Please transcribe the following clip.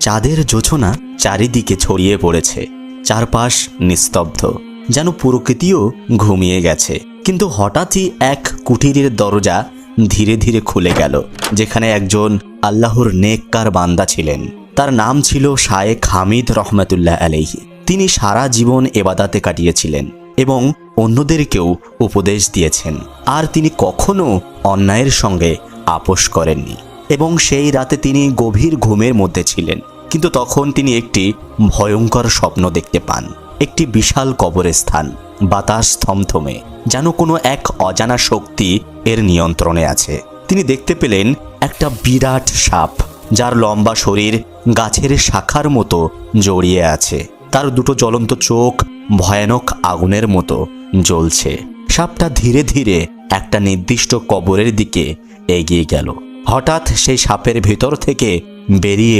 চাঁদের যোছনা চারিদিকে ছড়িয়ে পড়েছে, চারপাশ নিস্তব্ধ। যেন প্রকৃতিও ঘুমিয়ে গেছে। কিন্তু হঠাৎই এক কুটিরের দরজা ধীরে ধীরে খুলে গেল, যেখানে একজন আল্লাহর নেককার বান্দা ছিলেন। তার নাম ছিল শায়েখ হামিদ রহমতুল্লাহ আলাইহি। তিনি সারা জীবন এবাদাতে কাটিয়েছিলেন এবং অন্যদেরকেও উপদেশ দিয়েছেন। আর তিনি কখনো অন্যায়ের সঙ্গে আপোষ করেননি। এবং সেই রাতে তিনি গভীর ঘুমের মধ্যে ছিলেন। কিন্তু তখন তিনি একটি ভয়ঙ্কর স্বপ্ন দেখতে পান। একটি বিশাল কবরস্থান, বাতাস থমথমে, যেন কোনো এক অজানা শক্তি এর নিয়ন্ত্রণে আছে। তিনি দেখতে পেলেন একটা বিরাট সাপ, যার লম্বা শরীর গাছের শাখার মতো জড়িয়ে আছে। তার দুটো জ্বলন্ত চোখ ভয়ানক আগুনের মতো জ্বলছে। সাপটা ধীরে ধীরে একটা নির্দিষ্ট কবরের দিকে এগিয়ে গেল। হঠাৎ সেই সাপের ভিতর থেকে বেরিয়ে